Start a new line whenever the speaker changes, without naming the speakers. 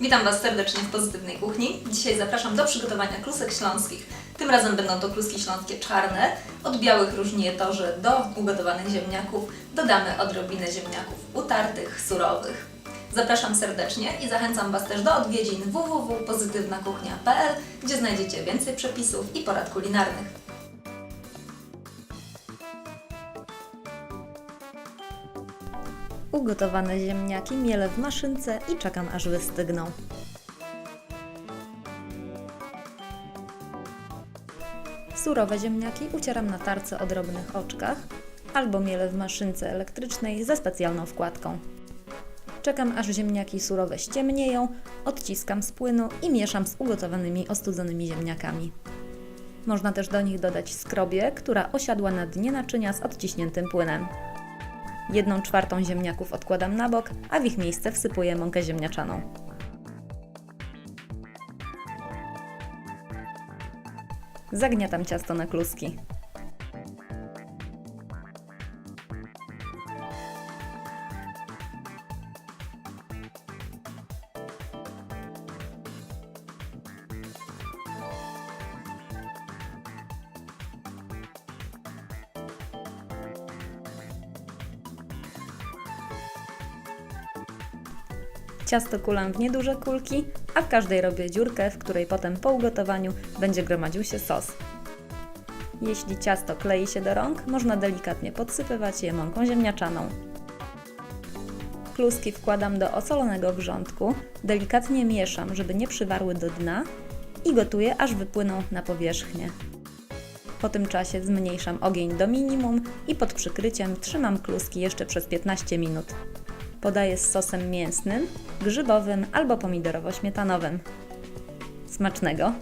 Witam Was serdecznie w Pozytywnej Kuchni. Dzisiaj zapraszam do przygotowania klusek śląskich. Tym razem będą to kluski śląskie czarne. Od białych różni to, że do ugotowanych ziemniaków dodamy odrobinę ziemniaków utartych, surowych. Zapraszam serdecznie i zachęcam Was też do odwiedzin www.pozytywnakuchnia.pl, gdzie znajdziecie więcej przepisów i porad kulinarnych. Ugotowane ziemniaki mielę w maszynce i czekam aż wystygną. Surowe ziemniaki ucieram na tarce o drobnych oczkach albo mielę w maszynce elektrycznej ze specjalną wkładką. Czekam aż ziemniaki surowe ściemnieją, odciskam z płynu i mieszam z ugotowanymi ostudzonymi ziemniakami. Można też do nich dodać skrobię, która osiadła na dnie naczynia z odciśniętym płynem. Jedną czwartą ziemniaków odkładam na bok, a w ich miejsce wsypuję mąkę ziemniaczaną. Zagniatam ciasto na kluski. Ciasto kulam w nieduże kulki, a w każdej robię dziurkę, w której potem po ugotowaniu będzie gromadził się sos. Jeśli ciasto klei się do rąk, można delikatnie podsypywać je mąką ziemniaczaną. Kluski wkładam do osolonego wrzątku, delikatnie mieszam, żeby nie przywarły do dna i gotuję, aż wypłyną na powierzchnię. Po tym czasie zmniejszam ogień do minimum i pod przykryciem trzymam kluski jeszcze przez 15 minut. Podaję z sosem mięsnym, grzybowym albo pomidorowo-śmietanowym. Smacznego!